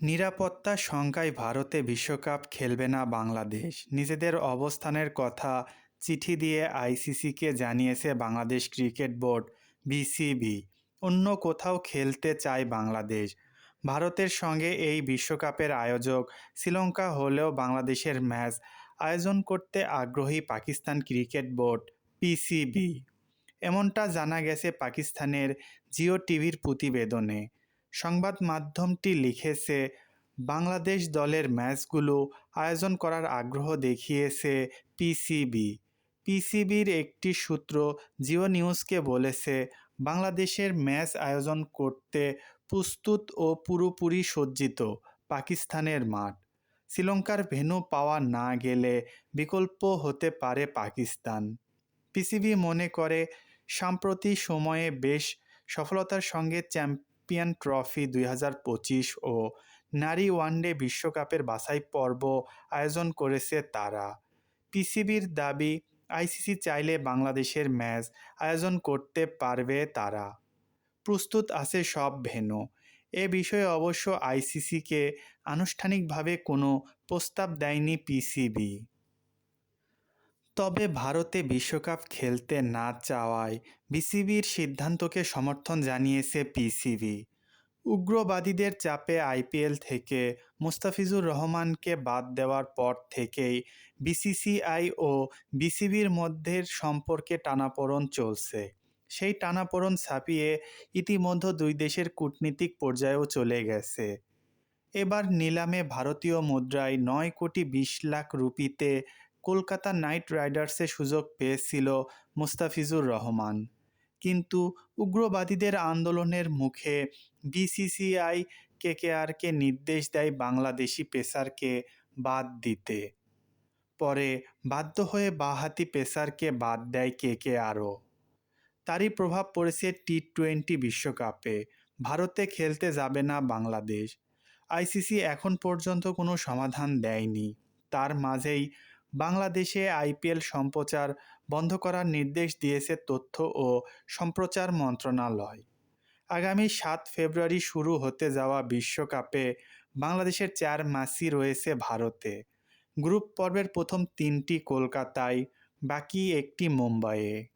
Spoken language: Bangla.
নিরাপত্তা শঙ্কায় ভারতে বিশ্বকাপ খেলবে না বাংলাদেশ। নিজেদের অবস্থানের কথা চিঠি দিয়ে আইসিসিকে জানিয়েছে বাংলাদেশ ক্রিকেট বোর্ড, বিসিবি। অন্য কোথাও খেলতে চায় বাংলাদেশ। ভারতের সঙ্গে এই বিশ্বকাপের আয়োজক শ্রীলঙ্কা হলেও বাংলাদেশের ম্যাচ আয়োজন করতে আগ্রহী পাকিস্তান ক্রিকেট বোর্ড পিসিবি এমনটা জানা গেছে পাকিস্তানের জিও টিভির প্রতিবেদনে। সংবাদ মাধ্যমটি লিখেছে, বাংলাদেশ দলের ম্যাচগুলো আয়োজন করার আগ্রহ দেখিয়েছে পিসিবি। পিসিবির একটি সূত্র জিও নিউজকে বলেছে, বাংলাদেশের ম্যাচ আয়োজন করতে প্রস্তুত ও পুরোপুরি সজ্জিত পাকিস্তানের মাঠ। শ্রীলঙ্কার ভেন্যু পাওয়া না গেলে বিকল্প হতে পারে পাকিস্তান। পিসিবি মনে করে, সাম্প্রতিক সময়ে বেশ সফলতার সঙ্গে চ্যাম্পিয়ন ট্রফি দুই হাজার পঁচিশ ও নারী ওয়ানডে বিশ্বকাপের বাছাই পর্ব আয়োজন করেছে তারা। পিসিবির দাবি, আইসিসি চাইলে বাংলাদেশের ম্যাচ আয়োজন করতে পারবে তারা। প্রস্তুত আছে সব ভেন্যু। এ বিষয়ে অবশ্য আইসিসিকে আনুষ্ঠানিকভাবে কোনো প্রস্তাব দেয়নি পিসিবি। তবে ভারতে বিশ্বকাপ খেলতে না চাওয়ায় বিসিবির সিদ্ধান্তকে সমর্থন জানিয়েছে পিসিবি। উগ্রবাদীদের চাপে আইপিএল থেকে মুস্তাফিজুর রহমানকে বাদ দেওয়ার পর থেকেই বিসিসিআই ও বিসিবির মধ্যে সম্পর্কে টানাপোড়ন চলছে। সেই টানাপোড়ন ছাপিয়ে ইতিমধ্যে দুই দেশের কূটনীতিক পর্যায়েও চলে গেছে। এবার নিলামে ভারতীয় মুদ্রায় নয় কোটি বিশ লাখ রুপিতে কলকাতা নাইট রাইডার্সে সুযোগ পেয়েছিল মুস্তাফিজুর রহমান। কিন্তু উগ্রবাদীদের আন্দোলনের মুখে বিসিসিআই, কেকেআরকে নির্দেশ দেয় বাংলাদেশি পেসারকে বাদ দিতে। পরে বাধ্য হয়ে বাহাতি পেসারকে বাদ দেয় কেকেআরও। তারই প্রভাব পড়েছে টি টোয়েন্টি বিশ্বকাপে। ভারতে খেলতে যাবে না বাংলাদেশ। আইসিসি এখন পর্যন্ত কোনো সমাধান দেয়নি। তার মাঝেই বাংলাদেশে আইপিএল সম্প্রচার বন্ধ করার নির্দেশ দিয়েছে তথ্য ও সম্প্রচার মন্ত্রণালয়। আগামী সাত ফেব্রুয়ারি শুরু হতে যাওয়া বিশ্বকাপে বাংলাদেশের চার মাসি রয়েছে ভারতে। গ্রুপ পর্বের প্রথম তিনটি কলকাতায়, বাকি একটি মুম্বাইয়ে।